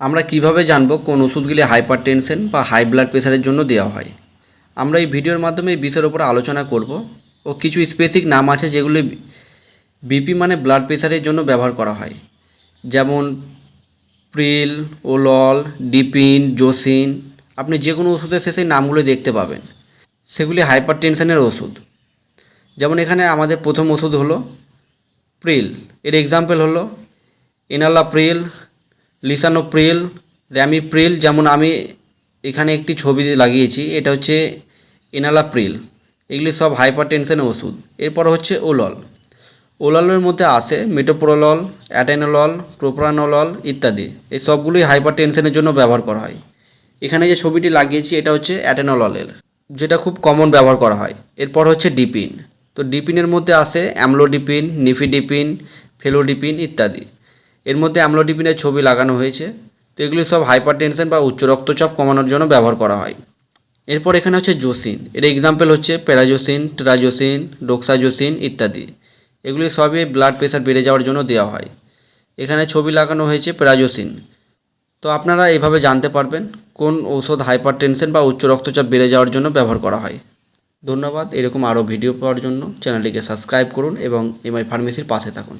আমরা কীভাবে জানব কোন ওষুধগুলি হাইপার টেনশন বা হাই ব্লাড প্রেশারের জন্য দেওয়া হয়? আমরা এই ভিডিওর মাধ্যমে এই বিষয়ের উপর আলোচনা করব ও কিছু স্পেসিক নাম আছে যেগুলি বিপি মানে ব্লাড প্রেশারের জন্য ব্যবহার করা হয়। যেমন প্রিল, ওলল, ডিপিন, জোসিন, আপনি যে কোনো ওষুধের শেষে নামগুলো দেখতে পাবেন। সেগুলি হাইপার টেনশনের ওষুধ। যেমন এখানে আমাদের প্রথম ওষুধ হলো প্রিল। এর এক্সাম্পল হলো এনালাপ্রিল লিসানোপ্রিল র্যামিপ্রিল যেমন আমি এখানে একটি ছবি লাগিয়েছি, এটা হচ্ছে এনালাপ্রিল এগুলি সব হাইপার টেনশনের ওষুধ। এরপর হচ্ছে ওলল। ওলালের মধ্যে আসে মেটোপ্রোলল, অ্যাটেনোলল, প্রোপ্রানোলল ইত্যাদি। এই সবগুলোই হাইপার টেনশনের জন্য ব্যবহার করা হয়। এখানে যে ছবিটি লাগিয়েছি, এটা হচ্ছে অ্যাটেনোললের, যেটা খুব কমন ব্যবহার করা হয়। এরপর হচ্ছে ডিপিন। তো ডিপিনের মধ্যে আসে অ্যামলোডিপিন, নিফিডিপিন, ফেলোডিপিন ইত্যাদি। এর মধ্যে অ্যামলোডিপিনের ছবি লাগানো হয়েছে। তো এগুলি সব হাইপার টেনশন বা উচ্চ রক্তচাপ কমানোর জন্য ব্যবহার করা হয়। এরপর এখানে হচ্ছে জোসিন। এর এক্সাম্পল হচ্ছে প্যারাজোসিন ট্রাজোসিন, ডোক্সাজোসিন ইত্যাদি। এগুলি সবই ব্লাড প্রেশার বেড়ে যাওয়ার জন্য দেওয়া হয়। এখানে ছবি লাগানো হয়েছে প্যারাজোসিন তো আপনারা এভাবে জানতে পারবেন কোন ঔষধ হাইপার টেনশন বা উচ্চ রক্তচাপ বেড়ে যাওয়ার জন্য ব্যবহার করা হয়। ধন্যবাদ। এরকম আরও ভিডিও পাওয়ার জন্য চ্যানেলটিকে সাবস্ক্রাইব করুন এবং এমআই ফার্মেসির পাশে থাকুন।